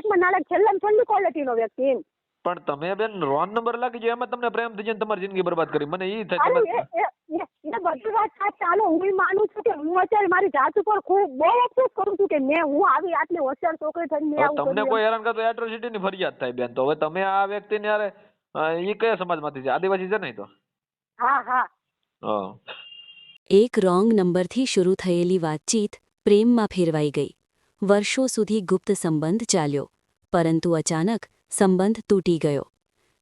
નાલાયકમાં નાલાયક છેલ્લે છેલ્લી ક્વોલિટીનો વ્યક્તિ એમ. પણ તમે બેન રોંગ નંબર લાગી જાય એમાં તમને પ્રેમ થઈ જાય ને તમારી જિંદગી બરબાદ કરી. મને ઈ થાય અરે તમે એ એ- એ એ બધી વાત સાચી. ચાલો હું માનું છું કે હું અત્યારે મારી જાત ઉપર ખૂબ બહુ અફસોસ કરું છું કે મેં હું આવી આટલી હોશિયાર છોકરી થઈને મેં હવે આવું તમને કર્યું કોઈ હેરાન કરતો એટ્રોસિટી ની ફરિયાદ થાય બેન તો. હવે તમે આ વ્યક્તિને યારે અ, ઈ કયા સમાજમાંથી છે? આદિવાસી છે ને ઈ તો? હા હા. હા. એક રોંગ નંબરથી શરૂ થયેલી વાતચીત પ્રેમમાં ફેરવાઈ ગઈ. વર્ષો સુધી ગુપ્ત સંબંધ ચાલ્યો. પરંતુ અચાનક સંબંધ તૂટી ગયો.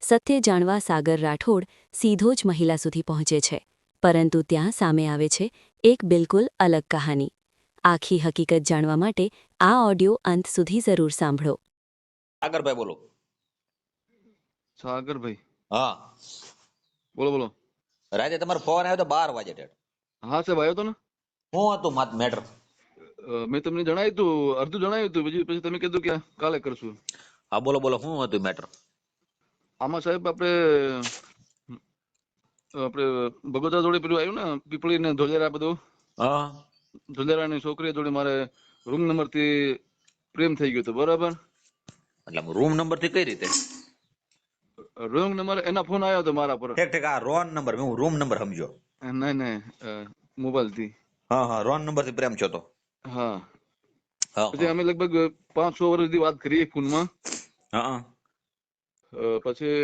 સત્ય જાણવા સાગર રાઠોડ સીધો જ મહિલા સુધી પહોંચે છે. પરંતુ ત્યાં સામે આવે છે એક બિલકુલ અલગ કહાની. આખી હકીકત જાણવા માટે આ ઓડિયો અંત સુધી જરૂર સાંભળો. સાગરભાઈ બોલો. સાગરભાઈ. હા. બોલો બોલો. રાતે તમારો ફોન આવ્યો તો બાર વાગે હા સાહેબ આવ્યો તો ને? હું હતું મેટર. મેં તમને જણાવ્યું હતું અડધું જણાવ્યું હતું પછી પછી તમે કીધું કે કાલે કરશું. હા બોલો બોલો શું હતું મેટર આમાં સાહેબ આપણે આપણે બગોદરા જોડે પેલું આવ્યું ને પીપળી ને ધોલેરા બધું? હા. ધોલેરાની છોકરી જોડે મારે રૂમ નંબરથી પ્રેમ થઈ ગયો હતો બરાબર? એટલે રૂમ નંબરથી કઈ રીતે? રૂમ નંબર એના ફોન આવ્યો હતો મારા પર. ઠીક ઠીક આ રોન નંબર હું રૂમ નંબર સમજો નહીં નહીં મોબાઈલથી. હા હા રોન નંબરથી પ્રેમ છો તો. હા. પછી અમે લગભગ પાંચ છ વર્ષ સુધી વાત કરી ફોનમાં પછી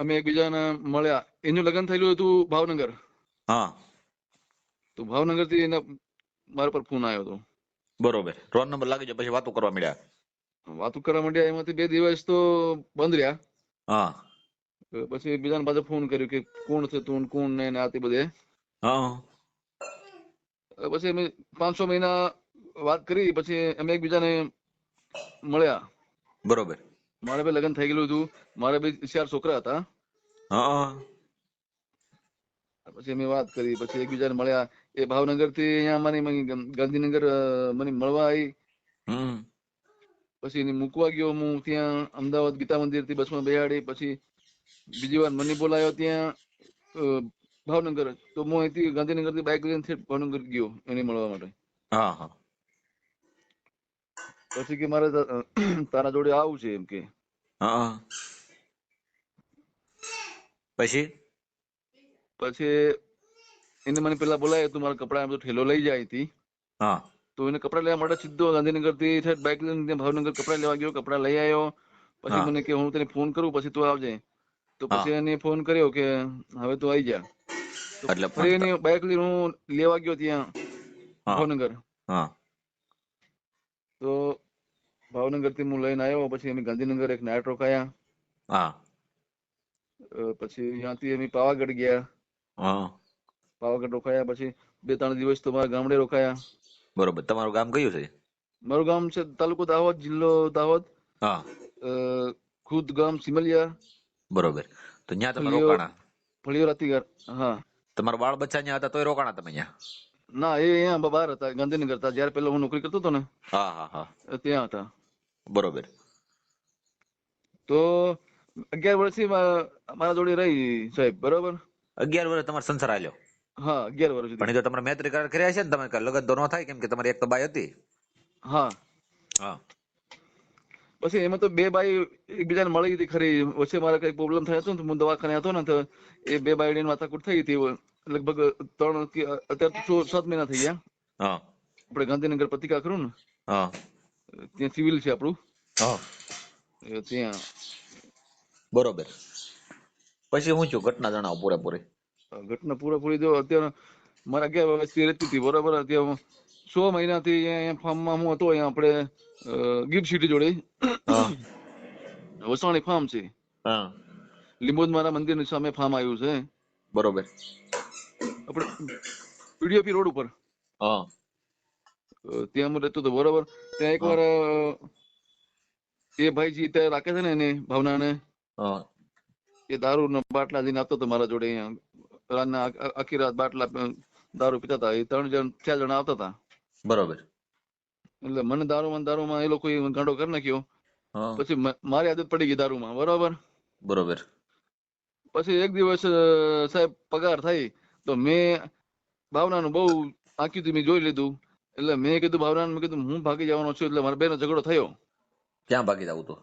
અમે એકબીજાને મળ્યા. એનું લગ્ન થયેલું હતું ભાવનગર. હા. તો ભાવનગરથી એના મારા પર ફોન આવ્યો હતો. બરોબર. રોન નંબર લાગી જાય પછી વાતો કરવા મળ્યા. વાતો કરવા માંડ્યા. એમાંથી બે દિવસ તો બંધ રહ્યા. હા. પછી બીજાને પાછો ફોન કર્યો કે કોણ છે તું કોણ ને આ તે બધે. હા પછી અમે પાંચ છ મહિના વાત કરી પછી અમે એકબીજાને મળ્યા. બરોબર. મારે બી લગ્ન થઈ ગયેલું હતું. મારે બી ચાર છોકરા હતા. હા પછી અમે વાત કરી પછી એકબીજાને મળ્યા. એ ભાવનગરથી અહીંયા મને ગાંધીનગર મને મળવા આવી પછી એને મૂકવા ગયો હું ત્યાં અમદાવાદ ગીતા મંદિરથી બસમાં બેહાડી પછી બીજી વાર મને બોલાયો ત્યાં ભાવનગર. તો હું અહીંથી ગાંધીનગરથી બાઇક લઈને ભાવનગર ગયો એને મળવા માટે. હા હા. પછી કે મારે તારા જોડે આવું છે એમ કે. હા. પછી? પછી એને મને પેલા બોલાય તું મારા કપડા એમ તો ઠેલો લઈ જાય હતી. હા. તો એને કપડા લેવા માટે સીધો ગાંધીનગરથી બાઇક લઈને ભાવનગર કપડા લેવા ગયો કપડા લઈ આવ્યો. પછી મને કે હું તને ફોન કરું પછી તું આવજે. તો પછી એને ફોન કર્યો કે હવે તું આવી જા. એટલે ફરી એની બાઇક લઈને હું લેવા ગયો ત્યાં ભાવનગર. હા. તો ભાવનગરથી હું લઈને આવ્યો પછી અમે ગાંધીનગર એક નાઇટ રોકાયા. હા. પછી ત્યાંથી અમે પાવાગઢ ગયા. હા. પાવાગઢ રોકાયા પછી બે ત્રણ દિવસ તો મારા ગામડે રોકાયા. બરોબર. તમારું ગામ કયું છે? મારું ગામ છે તાલુકો દાહોદ જિલ્લો દાહોદ. હા. ખુદ ગામ સિમલિયા. બરોબર. તો ત્યાં તમે રોકાણા? ફળિયો રાતીગર હા. તમારા બાળ બચ્ચા ત્યાં હતા તોય રોકાણા તમે ત્યાં ના એ અહીંયા બહાર હતા ગાંધીનગર હતા. જયારે પેલા હું નોકરી કરતો હતો ને હા હા હા. ત્યાં હતા. બરોબર. તો અગિયાર વર્ષથી મારા જોડે રહી સાહેબ બરોબર? અગિયાર વર્ષ તમારો સંસાર આલ્યો હા અગિયાર વર્ષ પણ જો તમારે મૈત્રી કરાર કર્યા છે ને તમે લગન તો ન થાય કેમ કે તમારી એક તો બાઈ હતી. હા. હા. પછી એમાં તો બે બાઈ એકબીજાને મળી હતી ખરી. વચ્ચે મારે કઈ પ્રોબ્લેમ થયો હતો ને હું દવાખાને હતો ને તો એ બે બાઈ માથાકૂટ થઈ હતી. લગભગ ત્રણ કે અત્યારે તો સાત મહિના થઈ ગયા. હા. આપણે ગાંધીનગર પત્રિકા કરું ને? હા. ત્યાં સિવિલ છે આપણું. હા. ત્યાં. બરોબર. પછી હું છું? ઘટના જણાવો પૂરેપૂરી. ઘટના પૂરેપૂરી જો અત્યારે મારા અગિયાર વર્ષથી રહેતી હતી બરોબર? અત્યારે છ મહિનાથી અહીંયા ફાર્મમાં હું હતો અહીંયા આપણે ગીર સિટી જોડે. વસાણી ફાર્મ છે. હા. લીંબોદ મારા મંદિરની સામે ફાર્મ આવ્યું છે. બરોબર. આપણે પીડીઓપી રોડ ઉપર. હા. ત્યાં હું રહેતો હતો બરોબર. ત્યાં એકવાર એ ભાઈજી ત્યાં રાખે છે ને એને ભાવનાને હા. એ દારૂ બાટલા લઈને આવતો હતો મારા જોડે અહીંયા. રાતના આખી રાત બાટલા દારૂ પીતા હતા. એ ત્રણ જણ ચાર જણા આવતા હતા. બરોબર. એટલે મને દારૂમાં દારૂમાં એ લોકો ગાંડો કરી નાખ્યો. પછી મારી આદત પડી ગઈ દારૂમાં બરોબર. બરોબર. પછી એક દિવસ સાહેબ પગાર થઈ. તો મેં ભાવનાનું બહુ હતું મેં જોઈ લીધું. એટલે મેં કીધું ભાવનાને મેં કીધું હું ભાગી જવાનો છું એટલે મારા બેનો ઝઘડો થયો. ક્યાં ભાગી જવું તો?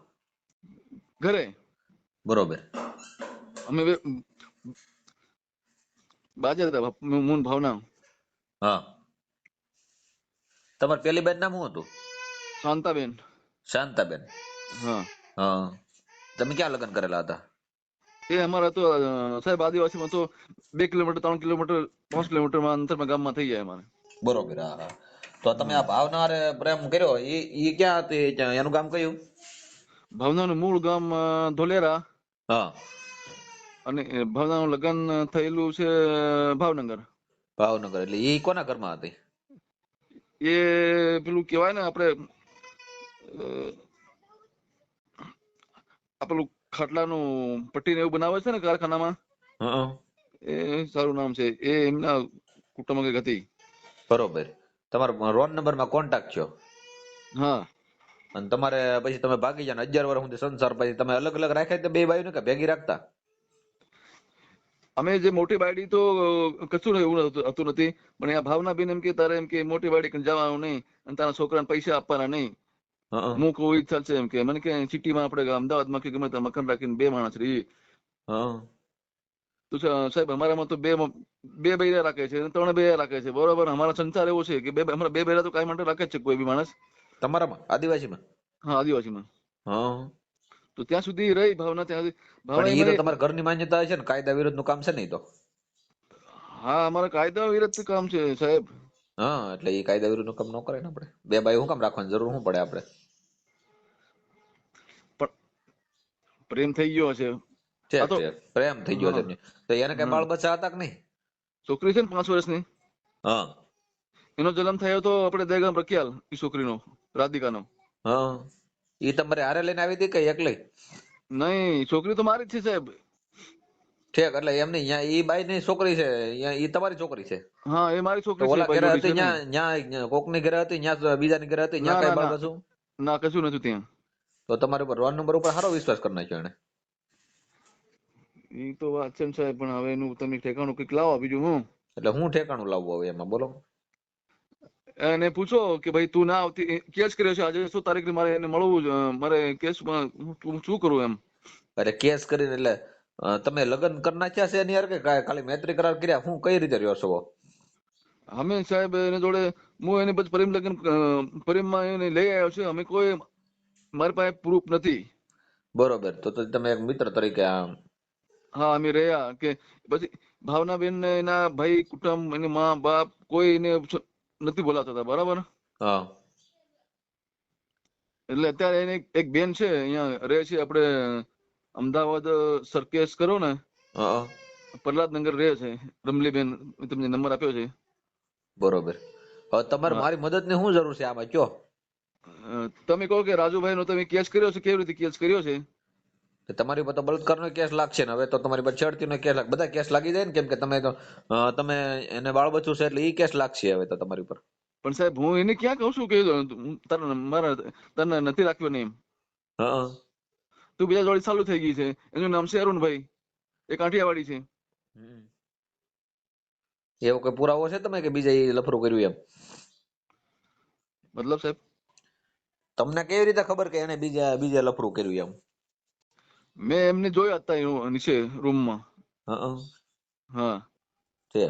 ઘરે. બરોબર. અમે બાજે હતા હું ભાવના. હા. તમારી પેલી બેન નામ શું હતું? શાંતાબેન. શાંતાબેન. હા. હા. તમે ક્યાં લગ્ન કરેલા હતા? એ અમારા તો સાહેબ આદિવાસીમાં તો બે કિલોમીટર ત્રણ કિલોમીટર પાંચ કિલોમીટરમાં અંતરમાં ગામમાં થઈ જાય અમારે. બરોબર હા તો તમે આ ભાવના પ્રેમ કર્યો એ એ ક્યાં હતી એનું ગામ કયું? ભાવનાનું મૂળ ગામ ધોલેરા. હા. અને ભાવનાનું લગ્ન થયેલું છે ભાવનગર. ભાવનગર એટલે એ કોના ઘરમાં હતી? એ પેલું કેવાય ને આપણે આ પેલું ખાટલાનું પટ્ટીને એવું બનાવે છે ને કારખાનામાં? એ સારું નામ છે. એ એમના કુટુંબ હતી. બરોબર. તમારો રોન નંબરમાં કોન્ટેક્ટ છો? હા. અને તમારે પછી તમે ભાગી ને અગિયાર વર્ષ સુધી સંસાર પછી તમે અલગ અલગ રાખ્યા તો બે બાયું કે ભેગી રાખતા? અમે જે મોટી બાયડી તો કશું એવું હતું હતું નથી. પણ આ ભાવના બેન એમ કે તારે એમ કે મોટી બાયડી કઈ જવાનું નહીં અને તારા છોકરાને પૈસા આપવાના નહીં. હં. એવું કહું છે એમ કે મને કે સિટીમાં આપણે અમદાવાદમાં કે ગમે ત્યાં મકાન રાખીને બે માણસ રહી. તો સાહેબ અમારામાં તો બે બે બૈરા રાખે છે ત્રણ બૈરા રાખે છે. બરોબર? અમારા સંસાર એવો છે કે બે અમારા બે બૈરા તો કાંઈ માટે રાખે જ છે કોઈ બી માણસ. તમારામાં? આદિવાસીમાં? હા આદિવાસીમાં. હા. તો ત્યાં સુધી રહી ભાવના ત્યાં સુધી ભાવના તમારા ઘરની માન્યતા છે ને કાયદા વિરોધનું કામ છે નહીં તો? હા અમારા કાયદા વિરોધ કામ છે સાહેબ. હા એટલે એ કાયદા વિરુદ્ધ કામ ન કરે ને આપણે. બે બાઈ હું કામ રાખવાની? જરૂર શું પડે આપણે? પ્રેમ થઈ ગયો છે છે. પ્રેમ થઈ ગયો છે તો એને કઈ બાળ બચ્ચા હતા કે નહીં? છોકરી છે ને પાંચ વર્ષની? હા. એનો જન્મ થયો તો આપણે દેગામ રખિયાલ એ છોકરીનો રાધિકાનો. હા. એ તમારે હારે લઈને આવી હતી કે એકલી? નહીં છોકરી તો મારી જ છે સાહેબ. ઠીક એટલે એમ નહીં ન્યા ઈ બાઈ ની છોકરી છે ઈ તમારી છોકરી છે. હા એ મારી તો છોકરી છે ઓલા ઘરે હતી ત્યાં ન્યા કોકની ઘરે હતી ત્યાં બીજા ની ઘરે હતી ત્યાં કઈ બાળ કશું ના કશું નથી ત્યાં. તો તમારી ઉપર રોન નંબર ઉપર સારો વિશ્વાસ કરી નાખ્યો એને એ તો વાત છે સાહેબ પણ હવે એનું તમે ઠેકાણું કંઈક લાવો બીજું હું? એટલે હું ઠેકાણું લાવવું હવે એમાં બોલો. એને પૂછો કે ભાઈ તું ના આવતી કેસ કર્યો છે આજે શું તારીખ મારે એને મળવું મારે કેસ હું શું કરું એમ? અરે કેસ કરીને એટલે તમે લગ્ન કરી નાખ્યા છે એની હારે કે ખાલી મૈત્રી કરાર કર્યા? હું કઈ રીતે રહ્યો છો? અમે સાહેબ એને જોડે હું એને પછી પ્રેમ લગ્ન પ્રેમમાં એને લઈ આવ્યો છે. અમે કોઈ મારી પાસે પ્રૂફ નથી. બરોબર. તો તમે એક મિત્ર તરીકે હા અમે રહ્યા કે પછી ભાવનાબેન ને એના ભાઈ કુટુંબ એની મા બાપ કોઈ એને નથી બોલાવતા હતા. બરાબર? હા. એટલે અત્યારે એને એક બેન છે અહીંયા રહે છે. આપણે અમદાવાદ સરકેસ કરો ને પ્રહલાદ નગર રહે છે. રમલીબેન તમને નંબર આપ્યો છે. બરોબર. હવે તમારે મારી મદદની શું જરૂર છે આમાં? કયો? તમે કહો કે રાજુભાઈ નો તમે કેસ કર્યો છે? કેવી રીતે કેસ કર્યો છે? તમારી ઉપર તો નો કેસ લાગશે ને. હવે તો તમારી પર ચડતી નો કેસ લાગે બધા કેસ લાગી જાય ને કેમ કે તમે તો તમે એને બાળ બચ્યું છે એટલે એ કેસ લાગશે હવે તો તમારી પર પણ સાહેબ હું એને ક્યાં કહું છું કે તને મારા તને નથી રાખ્યો ને એમ. હા. તું બીજા જોડી ચાલુ થઈ ગઈ છે. એનું નામ છે અરુણભાઈ એ કાઠિયાવાડી છે. હમ. એવો કોઈ પુરાવો છે તમે કે બીજા એ લફરું કર્યું એમ? મતલબ સાહેબ? તમને કેવી રીતે ખબર કે એને બીજા બીજા લફરું કર્યું એમ? મેં એમને જોયા હતા નીચે રૂમમાં. હા હા. છે.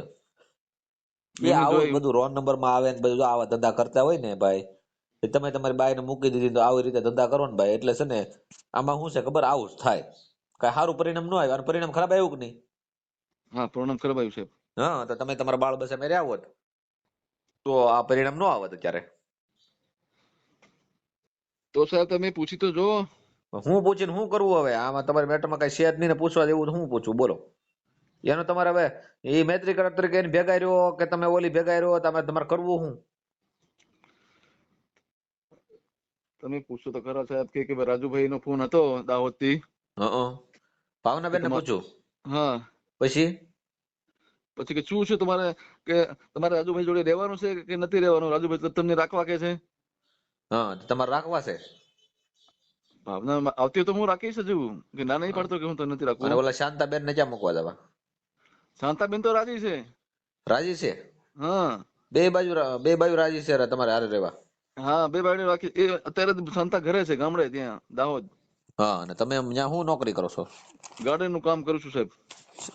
એ આવું બધું રોન નંબરમાં આવે ને બધું આવા ધંધા કરતા હોય ને ભાઈ તમે તમારી બાઈને મૂકી દીધી તો આવી રીતે ધંધા કરો ને ભાઈ. એટલે છે ને આમાં શું છે ખબર? આવું જ થાય. કઈ સારું પરિણામ ન આવ્યું અને પરિણામ ખરાબ આવ્યું કે નહીં? હા પરિણામ ખરાબ આવ્યું સાહેબ હા તો તમે તમારા બાળ બસે મેર્યા હોત. તો આ પરિણામ ન આવત અત્યારે. તો સાહેબ તમે પૂછી તો જો હું પૂછીને શું કરવું હવે? આમાં તમારી મેટરમાં કઈ શેર નહીં ને પૂછવા જેવું હું પૂછું? બોલો. એનો તમારે હવે એ મૈત્રી કરાર તરીકે ભેગા રહ્યો કે તમે ઓલી ભેગા રહ્યો? તમારે તમારે કરવું શું? તમે પૂછો તો ખરા સાહેબ કે કે ભાઈ રાજુભાઈ નો ફોન હતો દાહોદથી ભાવનાબેન ને તમા- હા. પછી? પછી કે શું છે તમારે કે તમારે રાજુભાઈ જોડે રહેવાનું છે કે નથી રહેવાનું? રાજુભાઈ તમને રાખવા કે છે? હા તમારે રાખવા છે. ભાવના આવતી તો હું રાખીશ જ કે ના નહીં પડતો કે હું તો નથી રાખવું? ઓલા શાંતાબેન ને ક્યાં મૂકવા જવા? શાંતાબેન તો રાજી છે. રાજી છે? હા. બે બાજુ બે બાજુ રાજી છે તમારે હારે રહેવા. હા બે બાયડી રાખી એ અત્યારે સંતા ઘરે છે ગામડે ત્યાં દાહોદ. હા અને તમે ત્યાં શું નોકરી કરો છો? ગાર્ડનનું કામ કરું છું સાહેબ.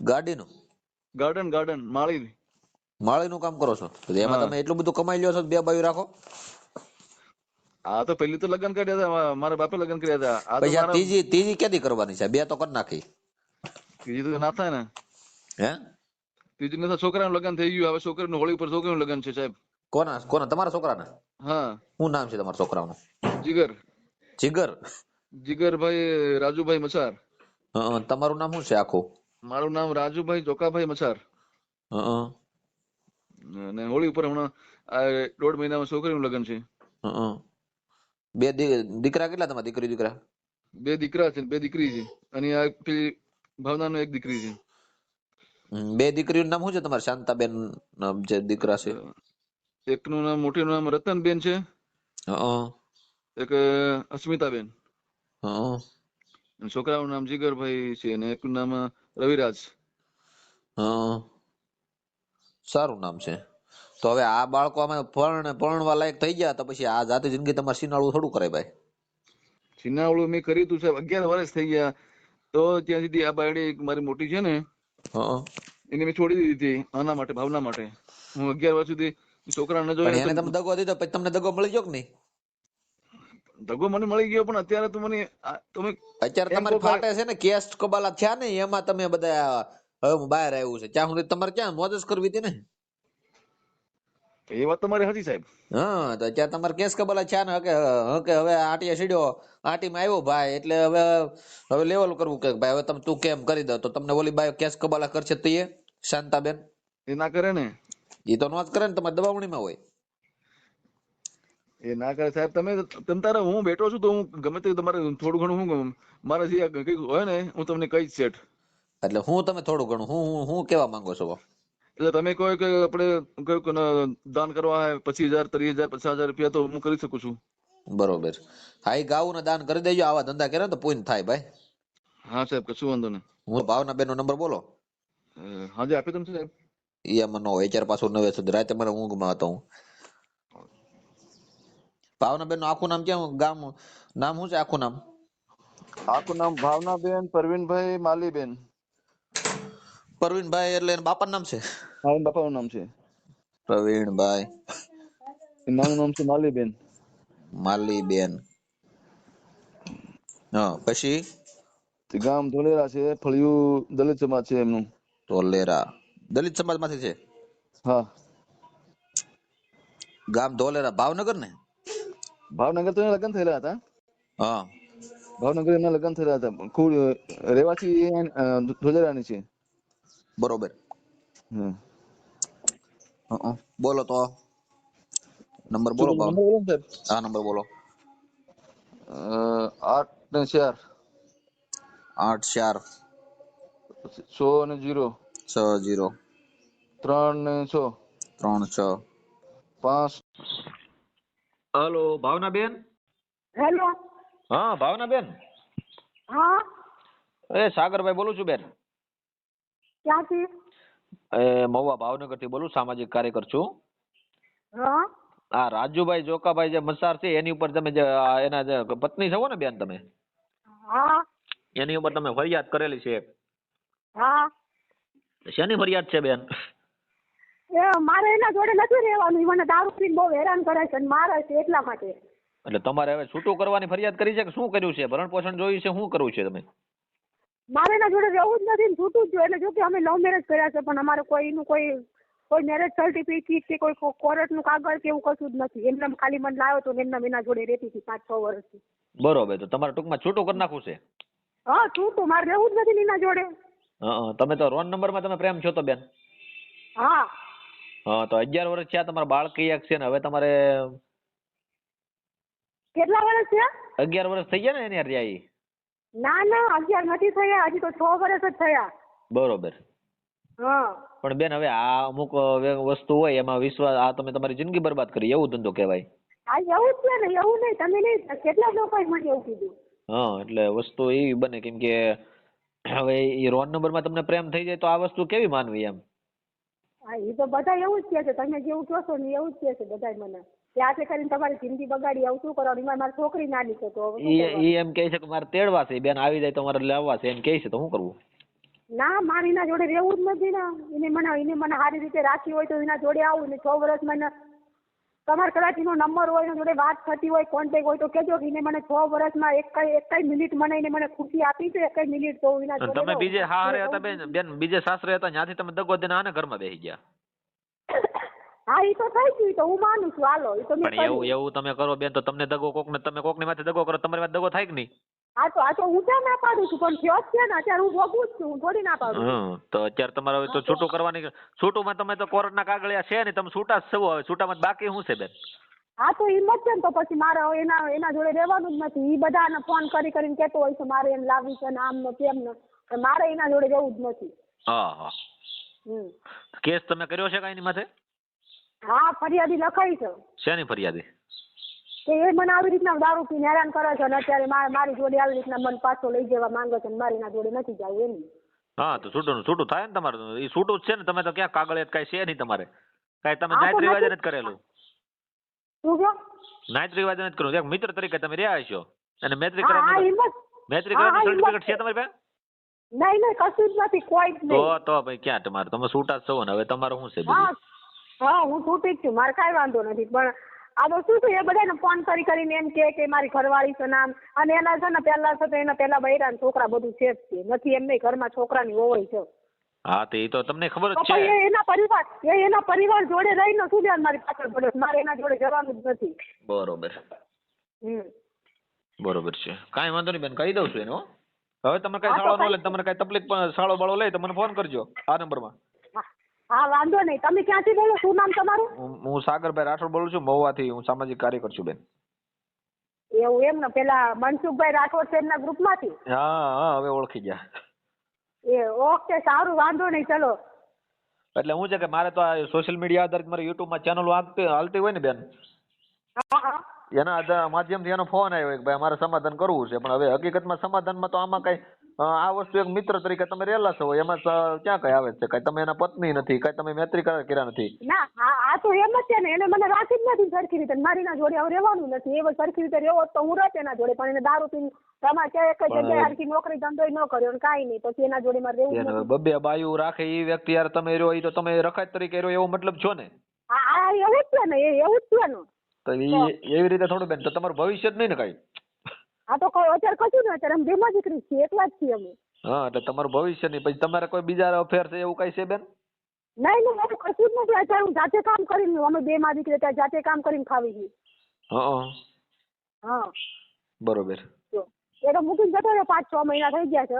ગાડીનું ગાર્ડન ગાર્ડન માળી માળીનું કામ કરો છો? તો એમાં તમે એટલું બધું કમાઈ લ્યો છો બે ભાઈ રાખો? આ તો પહેલી તો લગ્ન કર્યા હતા મારા બાપે લગ્ન કર્યા હતા. આ તો ત્રીજી ત્રીજી કેદી કરવાની છે? બે તો કરી નાખી. ત્રીજી તો ના થાય ને. હે? ત્રીજી ને છોકરાનું લગ્ન થઈ ગયું હવે છોકરીનું હોળી ઉપર છોકરીનું લગ્ન છે સાહેબ. કોના કોના? તમારા છોકરાના? હા. શું નામ છે તમારા છોકરાનું? જીગર. જીગર? જીગરભાઈ રાજુભાઈ મચાર તમારું નામ શું છે આખું? મારું નામ રાજુભાઈ જોકાભાઈ મચાર અને હોળી ઉપર હમણાં આ દોઢ મહિનામાં છોકરીનું લગ્ન છે. બે દીકરા કેટલા તમારા દીકરી દીકરા? બે દીકરા છે બે દીકરી છે. અને આ પેલી ભાવનાનો એક દીકરી છે. બે દીકરીનું નામ શું છે તમારે? શાંતાબેન જે દીકરા છે? એકનું નામ મોટીનું નામ રતનબેન છે. એક અસ્મિતાબેન. છોકરાનું નામ જીગરભાઈ છે અને એકનું નામ રવિરાજ. સારું નામ છે. તો હવે આ બાળકો અમે પરણ પરણવા લાયક થઈ ગયા તો પછી આ જાતે જિંદગી તમારે સિનાળું થોડું કરે ભાઈ. સિનાળું મેં કર્યું તું સાહેબ અગિયાર વર્ષ થઈ ગયા. તો ત્યાં સુધી આ બાયડી એક મારી મોટી છે ને એને મેં છોડી દીધી હતી આના માટે ભાવના માટે. હું અગિયાર વર્ષ સુધી છોકરા જો એને તમે દગો દીધો પછી તમને દગો મળી ગયો કે નહીં? દગો મને મળી ગયો પણ અત્યારે તો મને તમે અત્યારે તમારે ફાટે છે ને કેસ કબાલા થયા ને એમાં તમે બધા હવે હું બહાર આવ્યું છે. ત્યાં સુધી તમારે ક્યાં મોજ જ કરવી હતી ને? એ વાત તમારી હતી સાહેબ. હા તો અત્યારે તમારે કેસ કબાલા થયા ને કે કે હવે આટીએ સીડ્યો આટીમાં આવ્યો ભાઈ એટલે હવે હવે લેવલ કરવું કે ભાઈ હવે તમે તું કેમ કરી દો? તો તમને ઓલી બાય કેસ કબાલા કરશે તો એ શાંતાબેન. એ ના કરે ને. એ તો નો જ કરે ને તમારે દબાવણીમાં હોય. એ ના કરે સાહેબ તમે તમ તારે હું બેઠો છું તો હું ગમે તે તમારે થોડું ઘણું હું મારા જે કંઈક હોય ને હું તમને કહીશ સેઠ એટલે હું તમે થોડું ઘણું હું હું હું કેવા માંગો છો એટલે તમે કહો કે આપણે કંઈક દાન કરવા હે પચીસ હજાર ત્રીસ હજાર પચાસ હજાર રૂપિયા તો હું કરી શકું છું. બરોબર. હા એ ગાવું દાન કરી દેજો આવા ધંધા કરે તો પૂન થાય ભાઈ. હા સાહેબ કશું વાંધો નહીં. હું ભાવના બેન નો નંબર બોલો. હાજી આપી દઉં સાહેબ. એમાં ન હોય ચાર પાછું નવે સુધી રાતે મારે ઊંઘમાં હતો હું ભાવનાબેનનું આખું નામ ક્યાં ગામ નામ શું છે આખું નામ આખું નામ ભાવનાબેન પરવીનભાઈ માલીબેન પ્રવીણભાઈ એટલે એના બાપાનું નામ છે હા એના બાપાનું નામ છે પ્રવીણભાઈ નાનું નામ છે માલીબેન માલીબેન હા પછી તે ગામ ધોલેરા છે ફળિયું દલિત સમાજ છે એમનું ધોલેરા દલિત સમાજમાંથી છે. હા. ગામ ધોલેરા ભાવનગર ને? ભાવનગર તો લગ્ન થયેલા હતા. હા. ભાવનગર એમના લગ્ન થયેલા હતા. ખૂબ રહેવાસી એ, ધોલેરાની છે. બરોબર. હમ. બોલો તો. નંબર બોલો ભાવ. હા નંબર બોલો. આઠ ને ચાર. આઠ ચાર. સો ને જીરો. છ જીરો. ત્રણ છ ત્રણ છ. પાંચ. હલો ભાવનાબેન? હેલો. હા ભાવનાબેન? હા. એ સાગરભાઈ બોલું છું બેન. ક્યાંથી? એ મહુવા ભાવનગરથી બોલું સામાજિક કાર્યકર છું. હા. આ રાજુભાઈ જોકાભાઈ જે મસાર છે એની ઉપર તમે જે એના જે પત્ની છો ને બેન તમે? હા. એની ઉપર તમે ફરિયાદ કરેલી છે હા. શેની ફરિયાદ છે બેન? એ મારે એના જોડે નથી રહેવાનું. મને દારૂ પીને બહુ હેરાન કરે છે અને મારે છે એટલા માટે. એટલે તમારે હવે છૂટું કરવાની ફરિયાદ કરી છે કે શું કર્યું છે? ભરણ પોષણ જોયું છે? શું કરવું છે તમે? મારે એના જોડે રહેવું જ નથી ને છૂટું જ એટલે જો કે અમે લવ મેરેજ કર્યા છે પણ અમારે કોઈ એનું કોઈ કોઈ મેરેજ સર્ટિફિકેટ કે કોઈ કોર્ટનું કાગળ કે એવું કશું જ નથી. એમને ખાલી મને લાવ્યો તો એમને એના જોડે રહેતી હતી પાંચ છ વર્ષથી. બરોબર. તો તમારે ટૂંકમાં છૂટું કરી નાખવું છે? હા છૂટું. મારે રહેવું જ નથી એના જોડે. હં, તમે તો રોન નંબરમાં તમે પ્રેમ છો તો બેન. હા. હા તો અગિયાર વર્ષ થયા તમારા બાળક એક છે ને હવે તમારે કેટલા વર્ષ છે અગિયાર વર્ષ થઈ ગયા ને એની હારે ના ના અગિયાર નથી થયા. હજી તો છ વર્ષ જ થયા. બરોબર. હા. પણ બેન હવે આ અમુક વસ્તુ હોય એમાં વિશ્વાસ આ તમે તમારી જિંદગી બરબાદ કરી. એવું ધંધો કહેવાય. આ એવું જ છે ને એવું નહીં. તમે નહીં કેટલા લોકોએ મને એવું કીધું? હા એટલે વસ્તુ એવી બને કેમ કે હવે એ રોન નંબરમાં તમને પ્રેમ થઈ જાય તો આ વસ્તુ કેવી માનવી એમ? હા એ તો બધા એવું જ કહે છે તમે જેવું કહો છો ને એવું જ કહે છે બધા મને. ત્યાંથી કરીને તમારી જિંદગી બગાડી આવું શું કરવાનું? એમાં મારી છોકરી નાની છે તો? ઈ એમ કહે છે કે મારે તેડવા છે બેન આવી જાય તો મારે લાવવા છે એમ કહે છે તો શું કરવું? ના મારે એના જોડે રહેવું જ નથી ને. એને મને એને મને સારી રીતે રાખી હોય તો એના જોડે આવું ને છ વર્ષ એને તમારે કદાચ એનો નંબર હોય એના જોડે વાત થતી હોય કોન્ટેક હોય તો કહેજો કે એને મને છ વર્ષમાં એક કઈ એક કઈ મિનિટ મને એને મને ખુશી આપી છે એક કઈ મિનિટ તો એના જોડે તમે. બીજે હારે હતા બેન બેન બીજે સાસરે હતા ત્યાંથી તમે દગો દેના આને ઘરમાં બેસી ગયા? હા એ તો થઈ ગયું તો હું માનું છું. હાલો એ તો મેં પણ એવું એવું તમે કરો બેન તો તમને દગો કોકને તમે કોકની માથે દગો કરો તમારી માથે દગો થાય કે નહીં? હા તો આ તો હું ક્યાં ના પાડું છું? પણ થયો છે ને અત્યારે હું ભોગવું જ છું હું થોડી ના પાડું. તો અત્યારે તમારે હવે તો છૂટું કરવાની છૂટુંમાં તમે તો કોર્ટના કાગળિયા છે ને તમે છૂટા જ છો હવે. છૂટામાં બાકી શું છે બેન? હા તો હિંમત છે ને તો પછી મારે એના એના જોડે રહેવાનું જ નથી. એ બધાને ફોન કરી કરીને કહેતો હોય છે મારે એમ લાવવી છે ને આમ ને તેમ ને. મારે એના જોડે રહેવું જ નથી. હા હા. કેસ તમે કર્યો છે કાંઈ માથે? હા ફરિયાદી લખાઈ છે. શેની ફરિયાદી? કે એ મને આવી રીતના દારૂ પીને હેરાન કરે છે અને અત્યારે મારી જોડે આવી રીતના મને પાછો લઈ જવા માંગે છે અને મારી ના જોડે નથી જવું એમ. હા તો છૂટું છૂટું થાય ને તમારે એ છૂટું જ છે ને તમે તો ક્યાં કાગળિયા કાંઈ છે નહીં તમારે. કાંઈ તમે તો નાયત રિવાજ નથી. કરેલું. શું કહો? નાયત રિવાજ નથી કરેલું. એક મિત્ર તરીકે તમે રહ્યા છો અને મૈત્રી કરાર મૈત્રી હા, સર્ટિફિકેટ છે તમારે પાસે? નહીં નહીં કશું જ નથી કોઈ જ તો નહીં. તો ભાઈ ક્યાં તમારે? તમે છૂટા જ છો ને હવે તમારે શું છે હા હા હું છૂટી જ છું. મારે કાંઈ વાંધો નથી. પણ આ તો શું છે એ બધાને ફોન કરી કરીને એમ કે કે મારી ઘરવાળી છે નામ અને એના છે ને પહેલા છે તો એના પહેલા બૈરા છોકરા બધું છે જ તે નથી એમ નહીં ઘરમાં છોકરાની હોય છે. હા તો એ તો તમને ખબર જ છે. એના પરિવાર એ એના પરિવાર જોડે રહીને શું ધ્યાન મારી પાછળ પડે? મારે એના જોડે જવાનું જ નથી. બરોબર. હમ. બરોબર છે. કાંઈ વાંધો નહીં બેન કહી દઉં છું એનો હવે તમે કઈ સાળો ન લે તમને કઈ તકલીફ સાળો બાળો લે તો મને ફોન કરજો આ નંબરમાં. હા, વાંધો નહીં. તમે ક્યાંથી બોલો? શું નામ તમારું? હું હું સાગરભાઈ રાઠોડ બોલું છું. મહુવાથી હું સામાજિક કાર્યકર છું બેન. એવું એમ ને? પેલા મનસુખભાઈ રાઠોડ છે એમના ગ્રુપમાંથી? હા હા હવે ઓળખી ગયા. એ ઓકે સારું વાંધો નહીં. ચલો. એટલે હું છે કે મારે તો આ સોશિયલ મીડિયા આધારિત મારી યુટ્યુબમાં ચેનલ હાલતી હાલતી હોય ને બેન? એના આધાર માધ્યમથી એનો ફોન આવ્યો કે ભાઈ અમારે સમાધાન કરવું છે. પણ હવે હકીકતમાં સમાધાનમાં તો આમાં કઈ આ વસ્તુ એક મિત્ર તરીકે તમે રહેલા છો એમાં ક્યાં કઈ આવે છે? કઈ તમે એના પત્ની નથી કઈ તમે મૈત્રી કર્યા નથી? ના આ તો એમ જ છે ને એને મને રાખી જ નથી સરખી રીતે મારી ના જોડે હવે રહેવાનું નથી. એવો સરખી રીતે રહેવો તો હું રહેત એના જોડે પણ એને દારૂ પીને તમારે ક્યાંય એક જગ્યાએ હરખી નોકરી ધંધો ન કર્યો કઈ નહીં પછી એના જોડે મારે રહેવું બબે બાયું રાખે એ વ્યક્તિ યાર તમે રહ્યો એ તો તમે રખાત તરીકે રહ્યો એવો મતલબ છો ને? હા એવું જ છે ને એવું જ છે ને. તો એવી રીતે થોડું બેન તો તમારું ભવિષ્ય જ નહીં ને કઈ? આ તો અત્યારે કશું નહીં અત્યારે અમે બેમાં દીકરી છીએ એકલા જ છીએ અમે. હા એટલે તમારું ભવિષ્ય નહીં પછી તમારે કોઈ બીજા અફેર છે એવું કઈ છે બેન? નહીં નહીં એવું કશું જ નથી અત્યારે હું જાતે કામ કરીને અમે બે માં દીકરી અત્યારે જાતે કામ કરીને ખાવી છીએ હા હા. બરોબર. એ તો મૂકીને જતો રહ્યો પાંચ છ મહિના થઈ ગયા છે.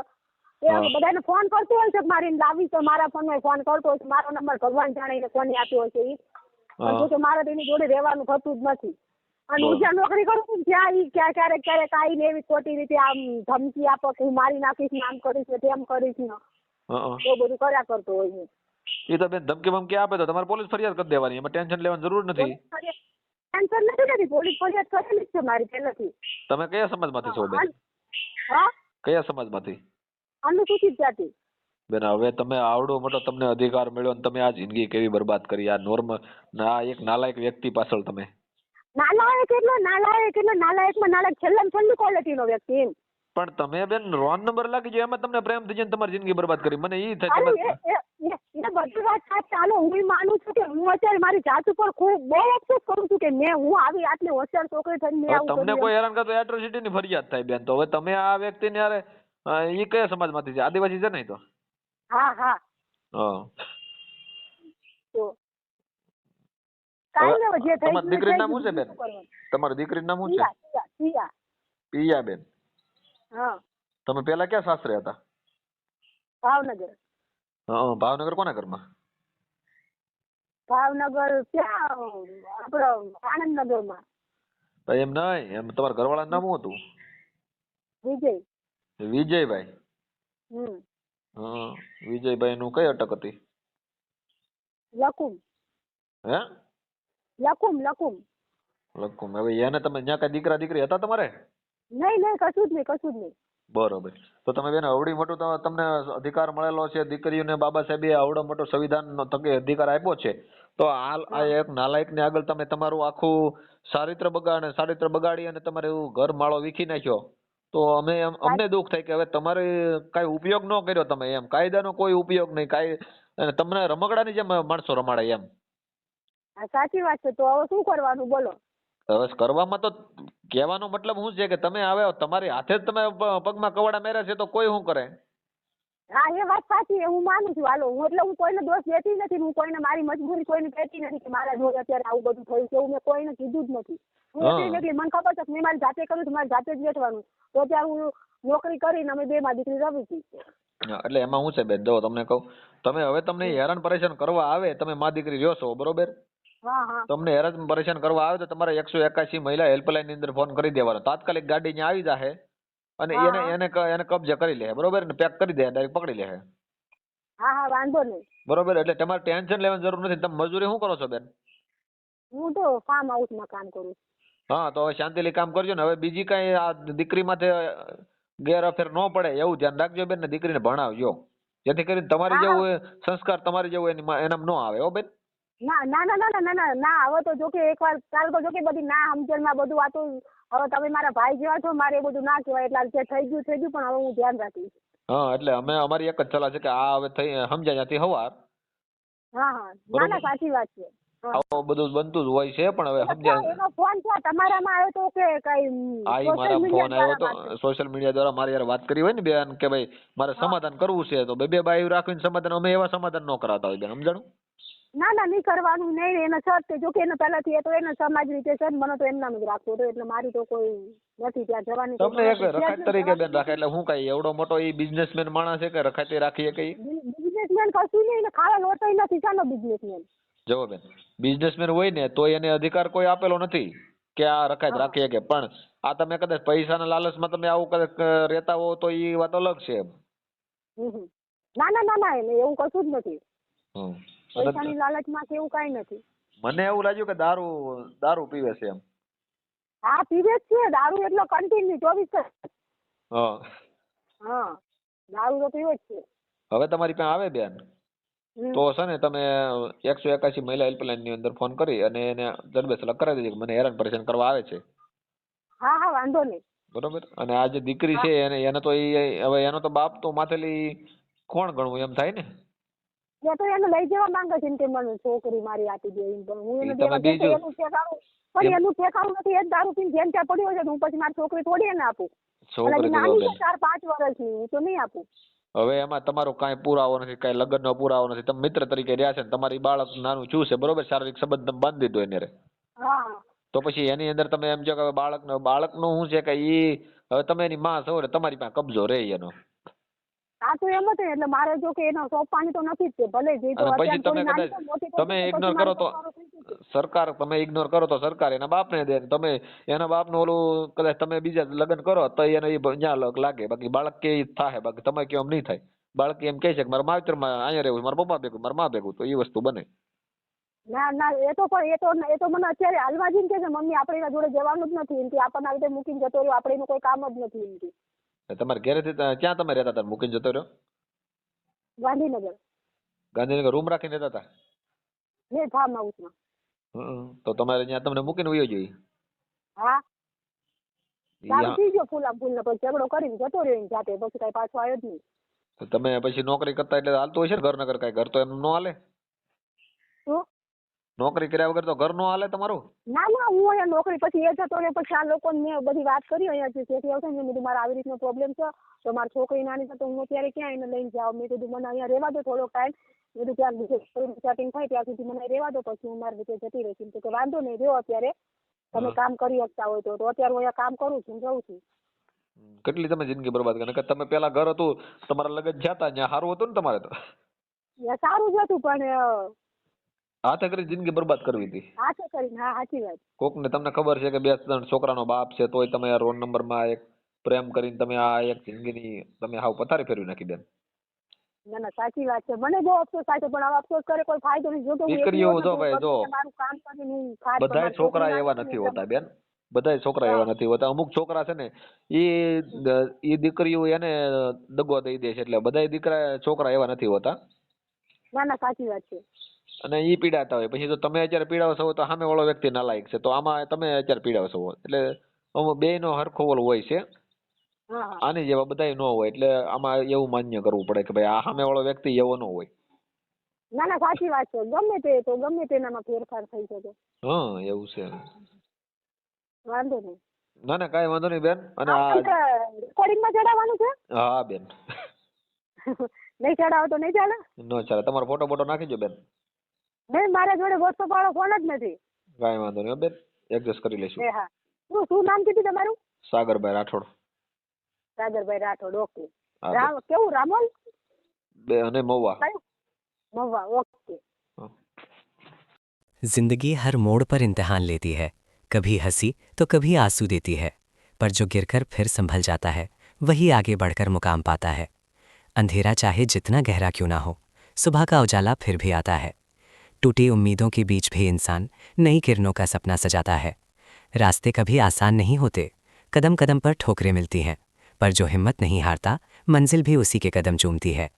એ બધાને ફોન કરતો હોય છે મારી લાવી તો મારા ફોનમાં ફોન કરતો હોય છે મારો નંબર ભગવાન જાણે કોને આપ્યો હોય છે એ હા. મારે તો એની જોડે રહેવાનું થતું જ નથી. અને હું જ્યાં નોકરી કરું છું ત્યાં ઈ ક્યાં ક્યારેક ક્યારેક આવીને એવી ખોટી રીતે આમ ધમકી આપો કે હું મારી નાખીશ ને આમ કરીશ ને તેમ કરીશ ને. તો બધું કર્યા કરતો હોય એ તો બેન ધમકી બમકી આપે તો તમારે પોલીસ ફરિયાદ કરી દેવાની એમાં ટેન્શન લેવાની જરૂર નથી. ટેન્શન નથી લેતી પોલીસ ફરિયાદ કરેલી છે મારી પહેલેથી. તમે કયા સમાજમાંથી છો બેન? હા? કયા સમાજમાંથી? અનુસૂચિત જાતિ. બેન હવે તમે આવડો મોટો તમને અધિકાર મળ્યો અને તમે આ જિંદગી કેવી બરબાદ કરી આ નોર્મલ આ એક નાલાયક વ્યક્તિ પાછળ તમે. નાલાયક એટલે નાલાયક એટલે નાલાયકમાં નાલાયક છેલ્લે છેલ્લી ક્વોલિટીનો વ્યક્તિ એમ. પણ તમે બેન રોંગ નંબર લાગી જાય એમાં તમને પ્રેમ થઈ જાય તમારી જિંદગી બરબાદ કરી. મને ઈ થાય એ બધી વાત સાચી. ચાલો હું માનું છું કે હું અત્યારે મારી જાત ઉપર ખૂબ બહુ અફસોસ કરું છું કે મેં હું આવી આટલી હોશિયાર છોકરી થઈને મેં આવું તમને કોઈ હેરાન કરતો એટ્રોસિટી ની ફરિયાદ થાય બેન તો. હવે તમે આ વ્યક્તિને યારે અરે ઈ કયા સમાજમાંથી છે? આદિવાસી છે ને તો? હા હા. હા તો જે થઈ તમારી દીકરીનું નામ શું છે બેન? તમારી દીકરીનું નામ શું છે? સિયા. પિયા બેન. હા. તમે પહેલા ક્યાં સાસરે હતા? ભાવનગર. હા ભાવનગર કોના ઘરમાં? ભાવનગર ક્યાં આપણો આનંદનગરમાં ભાઈ એમ નહીં એમ તમારા ઘરવાળાનું નામ શું હતું? વિજય. વિજયભાઈ. હમ. હા વિજયભાઈ નું કઈ અટક હતી? લકુમ હે? લકુમ લકુમ લખું. હવે એને તમે ત્યાં કઈ દીકરા દીકરી હતા તમારે? નહીં નહીં કશું જ નહીં કશું જ નહીં. બરોબર. તો તમે બેન અવડી મોટો તમને અધિકાર મળેલો છે દીકરીઓને બાબા સાહેબે આવડો મોટો સંવિધાન તકે અધિકાર આપ્યો છે. તો આ આ એક નાલાયક ને આગળ તમે તમારું આખું ચારિત્ર બગાડ ચારિત્ર બગાડી અને તમારે એવું ઘર માળો વીખી નાખ્યો. તો અમે અમને દુઃખ થાય કે હવે તમારે કાંઈ ઉપયોગ ન કર્યો તમે એમ. કાયદાનો કોઈ ઉપયોગ નહીં. કાંઈ અને તમને રમકડાની જેમ માણસો રમાડે એમ. સાચી વાત છે. તો હવે શું કરવાનું? બોલો. હવે કરવામાં તો કહેવાનો મતલબ શું છે કે તમે હવે તમારી હાથે જ તમે પગમાં કવડા મેર્યા છે તો કોઈ શું કરે? હા એ વાત સાચી એ હું માનું છું. હાલો હું એટલે હું કોઈને દોષ દેતી નથી હું કોઈને મારી મજબૂરી કોઈને કહેતી નથી કે મારા જોડે અત્યારે આવું બધું થયું છે એવું મેં કોઈને કીધું જ નથી. હું હા. એટલી મને ખબર છે કે મેં મારી જાતે કર્યું મારી જાતે જ બેઠવાનું. તો અત્યારે હું નોકરી કરીને અમે બે માં દીકરી રમી હતી. એટલે એમાં શું છે બેન? જો તમને કહું તમે હવે તમને હેરાન પરેશાન કરવા આવે તમે મા દીકરી રહ્યો છો બરોબર? હા હા તમને હેરાન પરેશાન કરવા આવે તો તમારે એકસો એકાસી મહિલા હેલ્પલાઇનની અંદર ફોન કરી દેવાનો. તાત્કાલિક ગાડી ત્યાં આવી જાહે અને એને એને એને કબજે કરી લે બરોબર? ને પેક કરી દે ડાયરેક્ટ પકડી લે હા હા વાંધો નહીં. બરોબર? એટલે તમારે ટેન્શન લેવાની જરૂર નથી. તમે મજૂરી શું કરો છો બેન? હું તો ફાર્મ હાઉસમાં કામ કરું હા તો હવે શાંતિથી કામ કરજો ને. હવે બીજી કઈ આ દીકરી માથે ગેરઅફેર ન પડે એવું ધ્યાન રાખજો બેન ને દીકરીને ભણાવજો. જેથી કરીને તમારી જેવું સંસ્કાર તમારી જેવું એની માં- એનામાં ન આવે. હો બેન? ના ના ના ના ના ના ના હવે તો જોકે એકવાર કાલ તો જોકે બધી ના સમજણમાં બધું વાતું હવે તમે મારા ભાઈ જેવા છો મારે બધું ના કહેવાય એટલે જે થઈ ગયું થઈ ગયું પણ હવે હું ધ્યાન રાખીશ. હા એટલે અમે અમારી એક જ સલાહ છે કે આ હવે થઈ સમજાય જાતી હવાર. હા હા ના ના સાચી વાત છે. આવું બધું બનતું જ હોય છે પણ હવે સમજાય ફોન છે તમારામાં આવ્યો તો કે કઈ આ મારા ફોન આવ્યો તો સોશિયલ મીડિયા દ્વારા મારી યાર વાત કરી હોય ને બેન કે ભાઈ મારે સમાધાન કરવું છે તો બે બે ભાઈ રાખીને સમાધાન અમે એવા સમાધાન ન કરાતા હોય બેન સમજાણું? ના ના નહીં કરવાનું નહીં એને સર તે જોકે એને પહેલાથી એ તો એને સમાજ રીતે છે મને તો એમનામ જ રાખવો હતો એટલે મારી તો કોઈ નથી ત્યાં જવાની તમને એક રખાત તરીકે બેન રાખે એટલે હું કઈ એવડો મોટો એ બિઝનેસમેન માણસ છે કે રખાતે રાખીએ કઈ બિઝનેસમેન કશું નહીં ખાવા લોટો નથી શાનો બિઝનેસમેન જવો બેન બિઝનેસમેન હોય ને તો એને અધિકાર કોઈ આપેલો નથી કે આ રખાત. રાખીએ કે પણ આ તમે કદાચ પૈસાના લાલચમાં તમે આવું કદાચ રહેતા હો તો ઈ વાત અલગ છે. ના ના ના ના એવું કશું જ નથી. પૈસાની લાલચમાં કે એવું કાંઈ નથી. મને એવું લાગ્યું કે દારૂ દારૂ પીવે છે એમ. હા પીવે છે. દારૂ એટલો કન્ટિન્યુ ચોવીસ કલાક. હા. હા દારૂ તો પીવે જ છે. હવે તમારી પાસે આવે બેન? તો છે ને તમે એકસો એકાસી મહિલા હેલ્પલાઇનની અંદર ફોન કરી અને એને જડબે સલાહ કરાવી દેજો મને હેરાન પરેશાન કરવા આવે છે. હા હા વાંધો નહીં. બરોબર? અને આ જે દીકરી છે એને એને તો એ હવે એનો તો બાપ તો માથેલી કોણ ગણવું એમ થાય ને? એ તો એને લઈ જવા માંગે છે કે મને છોકરી મારી આપી દે એમ પણ હું એને દેવા જતી એનું ઠેકાણું પણ એનું ઠેકાણું નથી એ દારૂ પીને જેમ ત્યાં પડ્યો છે હું પછી મારી છોકરી થોડી એને આપું. છોકરી નાની છે ચાર પાંચ વર્ષની હું તો નહીં આપું. હવે એમાં તમારો કાંઈ પુરાવો નથી કાંઈ લગ્નનો પુરાવો નથી. તમે મિત્ર તરીકે રહ્યા છે તમારી બાળક નાનું છું છે બરોબર? શારીરિક સંબંધ તમે બાંધી દીધો એને. હા. તો પછી એની અંદર તમે એમ જો કે બાળકનો બાળકનું શું છે કે ઈ હવે તમે એની માં છો તમારી પાસે કબજો રહે એનો. આ તો એમ જ એટલે મારે જો કે એનો સોંપવાની તો નથી જ તે ભલે જે તો અને પછી તમે કદાચ તમે ઇગ્નોર કરો તો. સરકાર તમે ઇગ્નોર કરો તો સરકાર એના બાપને દે તમે એના બાપનું ઓલું કદાચ તમે બીજા લગ્ન કરો તો એને એ ન્યા લાગે બાકી બાળક કે થાય બાકી તમે કેમ નહીં થાય. બાળક એમ કહે છે કે મારા માવતરમાં અહીંયા રહેવું મારા પપ્પા ભેગું મારા મા ભેગું તો એ વસ્તુ બને. ના ના એ તો પણ એ તો એ તો મને અત્યારે હાલમાં જ એમ કે મમ્મી આપણે એના જોડે જવાનું જ નથી એમ કે આપણને આવી રીતે મૂકીને જતો રહ્યો આપણે એનું કોઈ કામ જ નથી એમ કે. તમારે ઘરેથી ક્યાં તમે રહેતા હતા? મૂકીને જતો રહ્યો? ગાંધીનગર. ગાંધીનગર રૂમ રાખીને રહેતા હતા? ને ફાર્મ હાઉસમાં. તો તમારે ત્યાં તમને મૂકીને વયો જોઈએ હા. જ તમે પછી નોકરી કરતા એટલે હાલતું હશે ને ઘર નગર કઈ? ઘર તો એમ નો હાલે? નોકરી કર્યા વગર તો ઘર નો હાલે તમારું? ના ના હું અહીંયા નોકરી પછી એ જતો ને પછી આ લોકોને મેં બધી વાત કરી અહીંયા જે શેઠી આવશે ને કીધું મારે આવી રીતનો પ્રોબ્લેમ છે. તો મારી છોકરી નાની છે તો હું અત્યારે ક્યાં એને લઈને જાઉં? મેં કીધું મને અહીંયા રહેવા દો થોડો ટાઈમ મેં કીધું ત્યાં બીજે સેટિંગ થાય ત્યાં સુધી મને રહેવા દો પછી હું મારી રીતે જતી રહીશ. તો કે વાંધો નહીં રહ્યો અત્યારે. તમે કામ કરી શકતા હોય તો. તો અત્યારે હું અહીંયા કામ કરું છું જઉં છું. કેટલી તમે જિંદગી બરબાદ કરી? નકર તમે પેલા ઘર હતું તમારા લગન જતા ત્યાં સારું હતું ને તમારે તો? સારું જ હતું પણ હાથે કરી જિંદગી બરબાદ કરવી હતી. હાથે કરીને હા સાચી વાત. કોક ને તમને ખબર છે કે બે ત્રણ છોકરાનો બાપ છે તોય તમે આ રોલ નંબરમાં એક પ્રેમ કરીને તમે આ એક જિંદગીની તમે હાવ પથારી ફેરવી નાખી બેન. ના ના સાચી વાત છે. મને બહુ અફસોસ થાય છે પણ હવે અફસોસ કરે કોઈ ફાયદો નહીં. જો તો દીકરીઓ જો ભાઈ જો. મારું કામ કરીને બધાય છોકરા એવા નથી હોતા બેન. બધા છોકરા એવા નથી હોતા. અમુક છોકરા છે ને એ એ ઈ દીકરીઓ એને દગો દઈ દે છે એટલે બધાય દીકરા છોકરા એવા નથી હોતા. ના ના સાચી વાત છે. અને ઈ પીડાતા હોય. પછી જો તમે અત્યારે પીડાવો છો તો સામે વાળો વ્યક્તિ નાલાયક છે. તો આમાં તમે અત્યારે પીડાવો છો. એટલે બે નો હરખો ઓલ હોય છે. આની જેવા બધાય ન હોય. એટલે આમાં એવું માન્ય કરવું પડે કે ભાઈ આ સામે વાળો વ્યક્તિ એવો નો હોય. ના ના સાચી વાત છે. ગમે તે તો ગમે તેનામાં ફેરફાર થઈ શકે. હા એવું છે. વાંધો નહીં. ના ના કાઈ વાંધો નહીં બેન. અને આ રેકોર્ડિંગમાં ચડાવવાનું છે? હા બેન. નહીં ચડાવો તો નહીં ચાલે? ન ચાલે. તમારો ફોટો બોટો નાખીજો બેન. નહીં મારા જોડે વોટ્સઅપ વાળો ફોન જ નથી કાંઈ વાંધો નહીં હો બેન એડજસ્ટ કરી લઈશું એ હા શું શું નામ કીધું તમારું સાગરભાઈ રાઠોડ રાદરભાઈ રાઠોડ ઓકે હા રામ કેવું રામોલ બે અને મહુવા કયું મહુવા ઓકે जिंदगी हर मोड़ पर इम्तिहान लेती है कभी हंसी तो कभी आंसू देती है पर जो गिरकर फिर संभल जाता है वही आगे बढ़कर मुकाम पाता है अंधेरा चाहे जितना गहरा क्यों ना हो सुबह का उजाला फिर भी आता है टूटी उम्मीदों के बीच भी इंसान नई किरणों का सपना सजाता है। रास्ते कभी आसान नहीं होते कदम कदम पर ठोकरें मिलती हैं, पर जो हिम्मत नहीं हारता, मंजिल भी उसी के कदम चूमती है।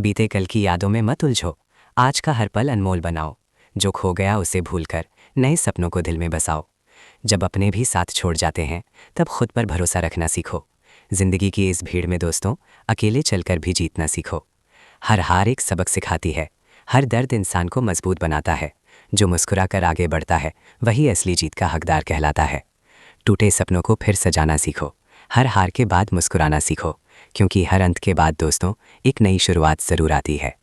बीते कल की यादों में मत उलझो, आज का हर पल अनमोल बनाओ, जो खो गया उसे भूलकर नए सपनों को दिल में बसाओ। जब अपने भी साथ छोड़ जाते हैं, तब खुद पर भरोसा रखना सीखो। ज़िंदगी की इस भीड़ में दोस्तों, अकेले चलकर भी जीतना सीखो। हर हार एक सबक सिखाती है हर दर्द इंसान को मज़बूत बनाता है। जो मुस्कुराकर आगे बढ़ता है, वही असली जीत का हकदार कहलाता है। टूटे सपनों को फिर सजाना सीखो। हर हार के बाद मुस्कुराना सीखो, क्योंकि हर अंत के बाद दोस्तों, एक नई शुरुआत ज़रूर आती है।